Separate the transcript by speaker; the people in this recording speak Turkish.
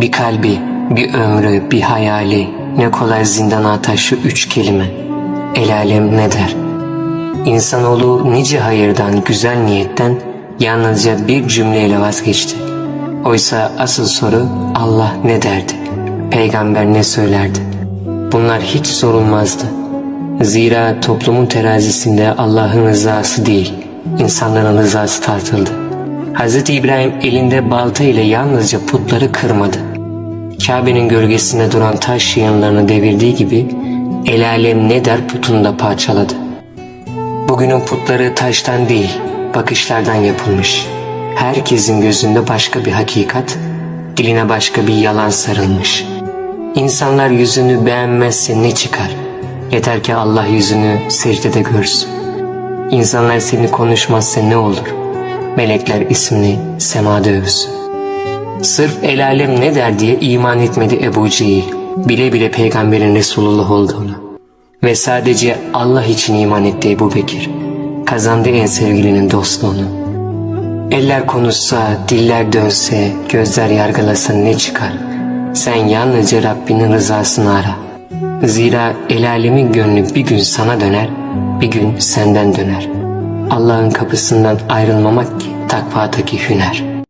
Speaker 1: Bir kalbi, bir ömrü, bir hayali, ne kolay zindana atar şu üç kelime. El alem ne der? İnsanoğlu nice hayırdan, güzel niyetten yalnızca bir cümleyle vazgeçti. Oysa asıl soru Allah ne derdi? Peygamber ne söylerdi? Bunlar hiç sorulmazdı. Zira toplumun terazisinde Allah'ın rızası değil, insanların rızası tartıldı. Hz. İbrahim elinde balta ile yalnızca putları kırmadı. Kabe'nin gölgesinde duran taş yığınlarını devirdiği gibi el alem ne der putunu da parçaladı. Bugünün putları taştan değil, bakışlardan yapılmış. Herkesin gözünde başka bir hakikat, diline başka bir yalan sarılmış. İnsanlar yüzünü beğenmezse ne çıkar? Yeter ki Allah yüzünü secdede görsün. İnsanlar seni konuşmazsa ne olur? Melekler ismini semada övsün. Sırf el alem ne der diye iman etmedi Ebu Cehil. Bile bile peygamberin Resulullah olduğunu. Ve sadece Allah için iman etti Ebu Bekir. Kazandı en sevgilinin dostluğunu. Eller konuşsa, diller dönse, gözler yargılasa ne çıkar? Sen yalnızca Rabbinin rızasını ara. Zira el alemin gönlü bir gün sana döner, bir gün senden döner. Allah'ın kapısından ayrılmamak ki takvadaki hüner.''